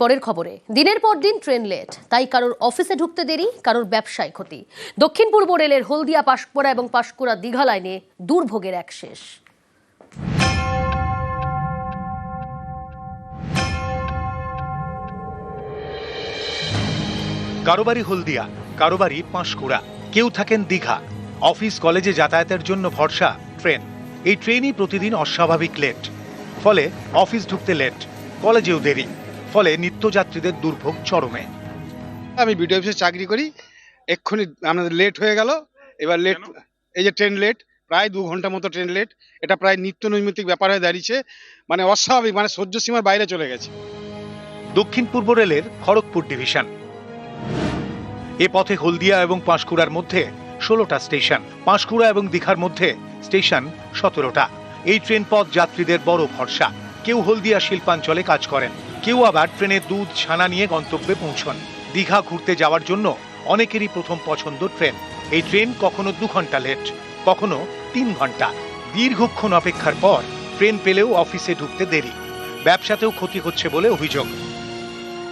পরের খবরে, দিনের পর দিন ট্রেন লেট তাই কারোর অফিসে ঢুকতে দেরি, কারোর ব্যবসায় ক্ষতি। দক্ষিণ পূর্ব রেলের হলদিয়া, পাশকুড়া এবং পাশকুড়া দীঘা লাইনে দুর্ভোগের এক শেষ। কারও বাড়ি হলদিয়া কারও বাড়ি পাঁশকুড়া, কেউ থাকেন দীঘা। অফিস, কলেজে যাতায়াতের জন্য ভরসা, ট্রেন। এই ট্রেনই প্রতিদিন অস্বাভাবিক লেট ফলে অফিস ঢুকতে লেট কলেজেও দেরি। ফলে নিত্যযাত্রীদের দুর্ভোগ চরমে। আমি বিডিও অফিসে চাকরি করি এক্ষুনি আমাদের লেট হয়ে গেল এবার লেট এই যে ট্রেন লেট প্রায় দু ঘণ্টা মতো ট্রেন লেট এটা প্রায় নিত্য নৈমিত্তিক ব্যাপার হয়ে দাঁড়িয়েছে মানে অস্বাভাবিক মানে সহ্য সীমার বাইরে চলে গেছে। দক্ষিণ পূর্ব রেলের খড়গপুর ডিভিশন। এ পথে হলদিয়া এবং পাঁশকুড়ার মধ্যে ষোলোটা স্টেশন পাঁশকুড়া এবং দীঘার মধ্যে স্টেশন সতেরোটা। এই ট্রেন পথ যাত্রীদের বড় ভরসা। কেউ হলদিয়া শিল্পাঞ্চলে কাজ করেন, কেউ আবার ট্রেনে দুধ, ছানা নিয়ে গন্তব্যে পৌঁছন। দীঘা ঘুরতে যাওয়ার জন্য অনেকেরই প্রথম পছন্দ ট্রেন। এই ট্রেন কখনো দু ঘণ্টা লেট, কখনো তিন ঘণ্টা। দীর্ঘক্ষণ অপেক্ষার পর ট্রেন পেলেও অফিসে ঢুকতে দেরি। ব্যবসাতেও ক্ষতি হচ্ছে বলে অভিযোগ।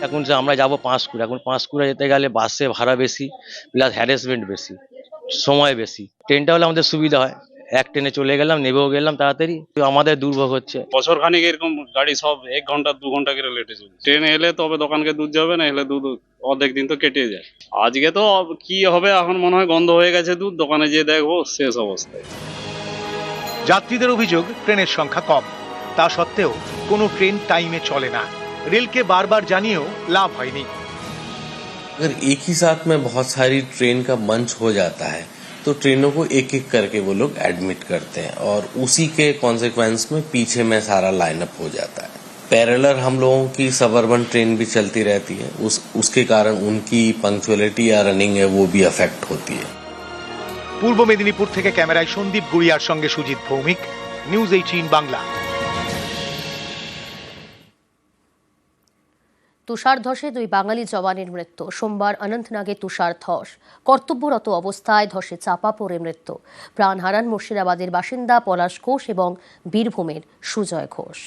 এখন যে আমরা যাব পাঁশকুড়া এখন পাঁশকুড়া যেতে গেলে বাসে ভাড়া বেশি প্লাস হ্যারাসমেন্ট বেশি, সময় বেশি। ট্রেনটা হলে আমাদের সুবিধা হয়। এক ট্রেনে চলে গেলাম নেবেও গেলাম তাড়াতাড়ি তো আমাদের দুর্ভোগ হচ্ছে বছর খানিক এরকম গাড়ি সব এক ঘন্টা দু ঘন্টা করে লেটে চলছে ট্রেনে এলে তবে দোকানকে দুধ যাবে না এলে দুধ অর্ধেক দিন তো কেটে যায় আজকে তো কি হবে এখন মনে হয় গন্ধ হয়ে গেছে দুধ দোকানে যেয়ে দেখবো শেষ অবস্থায় যাত্রীদের অভিযোগ ট্রেনের সংখ্যা কম তা সত্ত্বেও কোনো ট্রেন টাইমে চলে না রেলকে বারবার জানিয়েও লাভ হয়নি अगर एक ही साथ में बहुत सारी ट्रेन का मंच हो जाता है तो ट्रेनों को एक एक करके वो लोग एडमिट करते हैं और उसी के कॉन्सिक्वेंस में पीछे में सारा लाइनअप हो जाता है पैरेलर हम लोगों की सबर्बन ट्रेन भी चलती रहती है उस उसके कारण उनकी पंक्चुअलिटी या रनिंग है वो भी अफेक्ट होती है পূর্ব মেদিনীপুর থেকে ক্যামেরায় সন্দীপ গুড়িয়ার সঙ্গে সুজিত ভৌমিক নিউজ এইটিন বাংলা তুষার ধসে দুই বাঙালি জওয়ানের মৃত্যু। সোমবার অনন্তনাগে তুষার ধস। কর্তব্যরত অবস্থায় ধসে চাপা পড়ে মৃত্যু। প্রাণ হারান মুর্শিদাবাদের বাসিন্দা পলাশ ঘোষ এবং বীরভূমের সুজয় ঘোষ।